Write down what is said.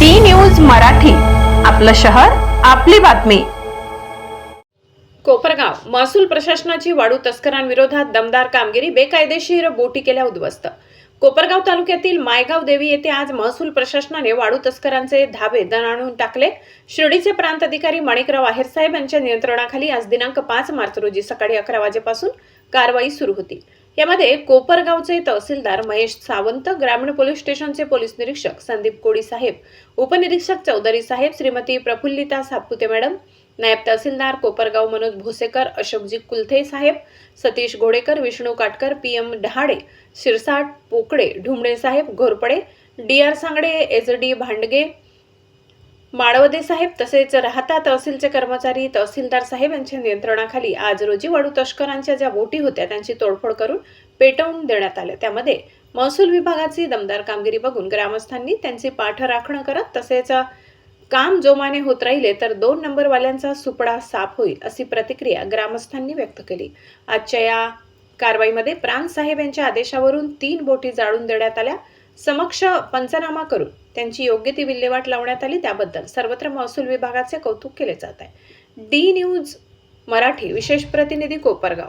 D news Marathi. आपलं शहर आपली बातमी. कोपरगाव महसूल प्रशासनाची वाढू तस्करांविरोधात दमदार कामगिरी बेकायदेशीर बोटी केल्या उद्ध्वस्त. कोपरगाव तालुक्यातील मायगाव देवी येथे आज महसूल प्रशासनाने वाळू तस्करांचे धाबे दणाणून टाकले. शिर्डीचे प्रांत अधिकारी माणिकराव आहेरसाहेब यांच्या नियंत्रणाखाली आज दिनांक पाच मार्च रोजी सकाळी अकरा वाजेपासून कारवाई सुरू होती. यामध्ये कोपरगावचे तहसीलदार महेश सावंत ग्रामीण पोलीस स्टेशनचे पोलीस निरीक्षक संदीप कोडी साहेब उपनिरीक्षक चौधरी साहेब श्रीमती प्रफुल्लिता सापुते मॅडम नायब तहसीलदार कोपरगाव मनोज भोसेकर अशोकजी कुलथे साहेब Satish Ghodekar Vishnu Katkar P M Dahade Shirsat Pokade Dhumane saheb Ghorpade D R Sangade H D Bhandge Malwade saheb तसेच राहता तहसीलचे कर्मचारी तहसीलदार साहेब यांच्या नियंत्रणाखाली आज रोजी वाडू तस्करांच्या ज्या बोटी होत्या त्यांची तोडफोड करून पेटवून देण्यात आल्या. त्यामध्ये महसूल विभागाची दमदार कामगिरी बघून ग्रामस्थांनी त्यांची पाठराखण करत तसेच काम जोमाने होत राहिले तर दोन नंबरवाल्यांचा सुपडा साफ होईल अशी प्रतिक्रिया ग्रामस्थांनी व्यक्त केली. आजच्या या कारवाईमध्ये प्रांत साहेब यांच्या आदेशावरून तीन बोटी जाळून देण्यात आल्या. समक्ष पंचनामा करून त्यांची योग्य ती विल्हेवाट लावण्यात आली त्याबद्दल. सर्वत्र महसूल विभागाचे कौतुक केले जात आहे. डी न्यूज मराठी विशेष प्रतिनिधी कोपरगाव.